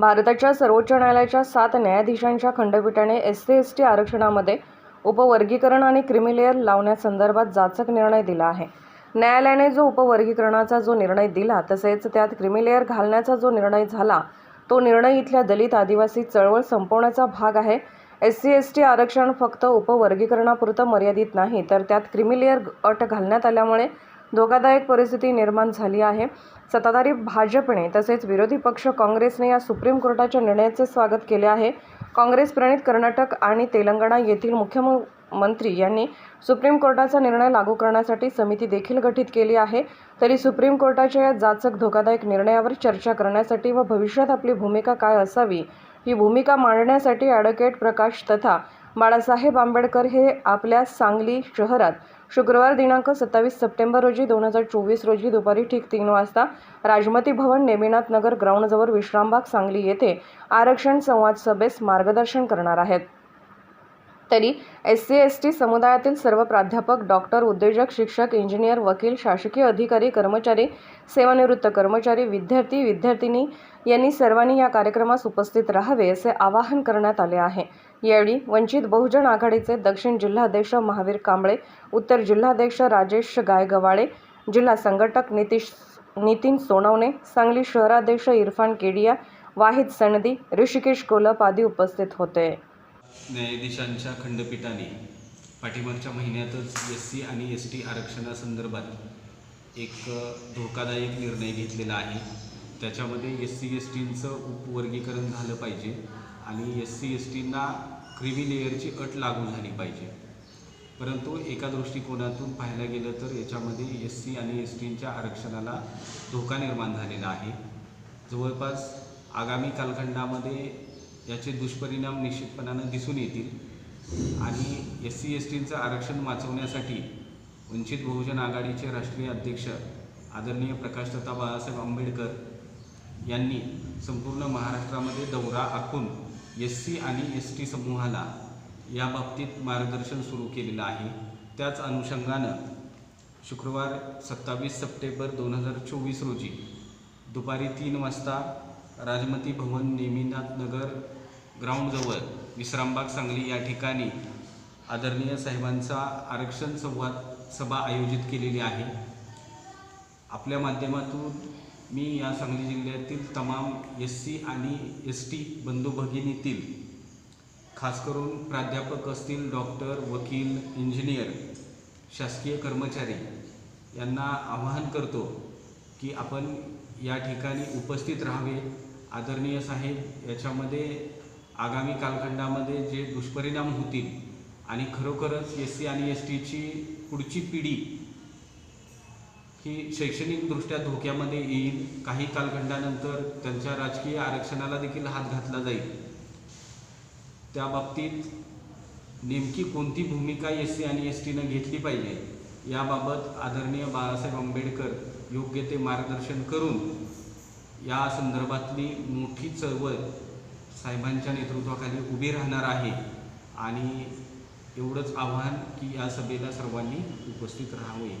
भारताच्या सर्वोच्च न्यायालयाच्या सात न्यायाधीशांच्या खंडपीठाने एस सी एस टी आरक्षणामध्ये उपवर्गीकरण आणि क्रिमिलेअर लावण्यासंदर्भात जाचक निर्णय दिला आहे. न्यायालयाने जो उपवर्गीकरणाचा जो निर्णय दिला तसेच त्यात क्रिमिलेअर घालण्याचा जो निर्णय झाला तो निर्णय इथल्या दलित आदिवासी चळवळ संपवण्याचा भाग आहे. एस सी एस टी आरक्षण फक्त उपवर्गीकरणापुरतं मर्यादित नाही तर त्यात क्रिमिलेअर अट घालण्यात आल्यामुळे धोकादायक परिस्थिती निर्माण झाली आहे. सत्ताधारी भाजपने तसेच विरोधी पक्ष काँग्रेसने या सुप्रीम कोर्टाच्या निर्णयाचे स्वागत केले आहे. काँग्रेस प्रणित कर्नाटक आणि तेलंगणा येथील मुख्यमंत्री यांनी सुप्रीम कोर्टाचा निर्णय लागू करण्यासाठी समिती देखील गठीत केली आहे. तरी सुप्रीम कोर्टाच्या या जाचक धोकादायक निर्णयावर चर्चा करण्यासाठी व भविष्यात आपली भूमिका काय असावी ही भूमिका मांडण्यासाठी ॲडव्होकेट प्रकाश तथा बाळासाहेब आंबेडकर हे आपल्या सांगली शहरात शुक्रवार दिनांक सत्तावीस सप्टेंबर रोजी दोन हजार चोवीस रोजी दुपारी ठीक तीन वाजता राजमती भवन नेमिनाथ नगर ग्राउंडजवळ विश्रामबाग सांगली येथे आरक्षण संवाद सभेस मार्गदर्शन करणार आहेत. तरी एस सी एस टी समुदायातील सर्व प्राध्यापक डॉक्टर उद्योजक शिक्षक इंजिनियर वकील शासकीय अधिकारी कर्मचारी सेवानिवृत्त कर्मचारी विद्यार्थी विद्यार्थिनी यांनी सर्वांनी या कार्यक्रमास उपस्थित राहावे असे आवाहन करण्यात आले आहे. यावेळी वंचित बहुजन आघाडीचे दक्षिण जिल्हाध्यक्ष महावीर कांबळे उत्तर जिल्हाध्यक्ष राजेश गायगवाळे जिल्हा संघटक नितीश नितीन सोनवणे सांगली शहराध्यक्ष इरफान केडिया वाहिद सनदी ऋषिकेश कोलप आदी उपस्थित होते. न्यायाधीशांच्या खंडपीठाने पाठीमागच्या महिन्यातच एस सी आणि एस टी आरक्षणासंदर्भात एक धोकादायक निर्णय घेतलेला आहे. त्याच्यामध्ये एस सी एस टींचं उपवर्गीकरण झालं पाहिजे आणि एस सी एस टींना क्रिमी लेअरची अट लागू झाली पाहिजे. परंतु एका दृष्टिकोनातून पाहायला गेलं तर याच्यामध्ये एस सी आणि एस टींच्या आरक्षणाला धोका निर्माण झालेला आहे. जवळपास आगामी कालखंडामध्ये याचे दुष्परिणाम निश्चितपणानं दिसून येतील. आणि एस सी एस टीचं आरक्षण वाचवण्यासाठी वंचित बहुजन आघाडीचे राष्ट्रीय अध्यक्ष आदरणीय प्रकाश दत्ता बाळासाहेब आंबेडकर यांनी संपूर्ण महाराष्ट्रामध्ये दौरा आखून एस सी आणि एस टी समूहाला या बाबतीत मार्गदर्शन सुरू केलेलं आहे. त्याच अनुषंगानं शुक्रवार सत्तावीस सप्टेंबर दोन हजार चोवीस रोजी दुपारी तीन वाजता राजमती भवन नेमीनाथ नगर ग्राउंडजवळ विश्रामबाग सांगली या ठिकाणी आदरणीय साहेबांचा आरक्षण संवाद सभा आयोजित केलेली आहे. आपल्या माध्यमातून मी या सांगली जिल्ह्यातील तमाम एस सी आणि एस टी बंधू भगिनीतील खास करून प्राध्यापक असतील डॉक्टर वकील इंजिनियर शासकीय कर्मचारी यांना आवाहन करतो की आपण या ठिकाणी उपस्थित राहावे. आदरणीय साहेब याच्यामध्ये आगामी कालखंडामध्ये जे दुष्परिणाम होतील आणि खरोखरच एस सी आणि एस टीची पुढची पिढी ही शैक्षणिकदृष्ट्या धोक्यामध्ये येईल काही कालखंडानंतर त्यांच्या राजकीय आरक्षणाला देखील हात घातला जाईल. त्या बाबतीत नेमकी कोणती भूमिका एस सी आणि एस टीनं घेतली पाहिजे याबाबत आदरणीय बाळासाहेब आंबेडकर योग्य ते मार्गदर्शन करून या संदर्भातली मोठी चळवळ साहेबांच्या नेतृत्वाखाली उभे राहणार आहे. आणि एवढंच आव्हान की या सभेला सर्वांनी उपस्थित राहावे.